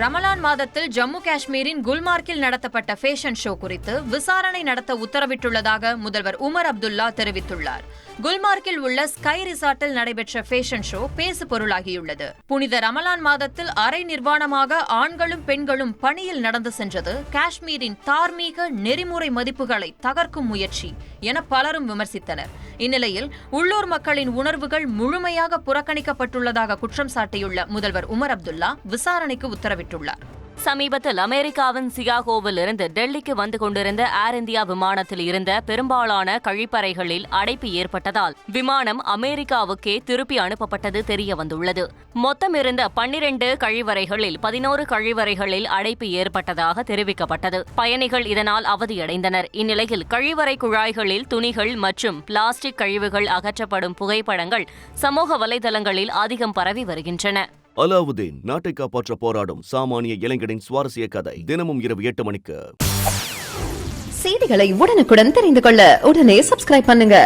ரமலான் மாதத்தில் ஜம்மு காஷ்மீரின் குல்மார்க்கில் நடத்தப்பட்ட ஃபேஷன் ஷோ குறித்து விசாரணை நடத்த உத்தரவிட்டுள்ளதாக முதல்வர் உமர் அப்துல்லா தெரிவித்துள்ளார். குல்மார்க்கில் உள்ள ஸ்கை ரிசார்ட்டில் நடைபெற்ற ஃபேஷன் ஷோ பேசு பொருளாகியுள்ளது. புனித ரமலான் மாதத்தில் அரை நிர்வாணமாக ஆண்களும் பெண்களும் பணியில் நடந்து சென்றது காஷ்மீரின் தார்மீக நெறிமுறை மதிப்புகளை தகர்க்கும் முயற்சி என பலரும் விமர்சித்தனர். இந்நிலையில் உள்ளூர் மக்களின் உணர்வுகள் முழுமையாக புறக்கணிக்கப்பட்டுள்ளதாக குற்றம் சாட்டியுள்ள முதல்வர் உமர் அப்துல்லா விசாரணைக்கு உத்தரவிட்டுள்ளார். சமீபத்தில் அமெரிக்காவின் சிகாகோவில் இருந்து டெல்லிக்கு வந்து கொண்டிருந்த ஏர் இந்தியா விமானத்தில் இருந்த பெரும்பாலான கழிப்பறைகளில் அடைப்பு ஏற்பட்டதால் விமானம் அமெரிக்காவுக்கே திருப்பி அனுப்பப்பட்டது தெரிய வந்துள்ளது. மொத்தம் இருந்த பன்னிரண்டு கழிவறைகளில் பதினோரு கழிவறைகளில் அடைப்பு ஏற்பட்டதாக தெரிவிக்கப்பட்டது. பயணிகள் இதனால் அவதியடைந்தனர். இந்நிலையில் கழிவறை குழாய்களில் துணிகள் மற்றும் பிளாஸ்டிக் கழிவுகள் அகற்றப்படும் புகைப்படங்கள் சமூக வலைதளங்களில் அதிகம் பரவி வருகின்றன. அலாவுதீன் நாட்டை காப்பாற்ற போராடும் சாமானிய இளைஞனின் சுவாரஸ்ய கதை தினமும் இரவு எட்டு மணிக்கு. செய்திகளை உடனுக்குடன் தெரிந்து கொள்ள உடனே சப்ஸ்கிரைப் பண்ணுங்க.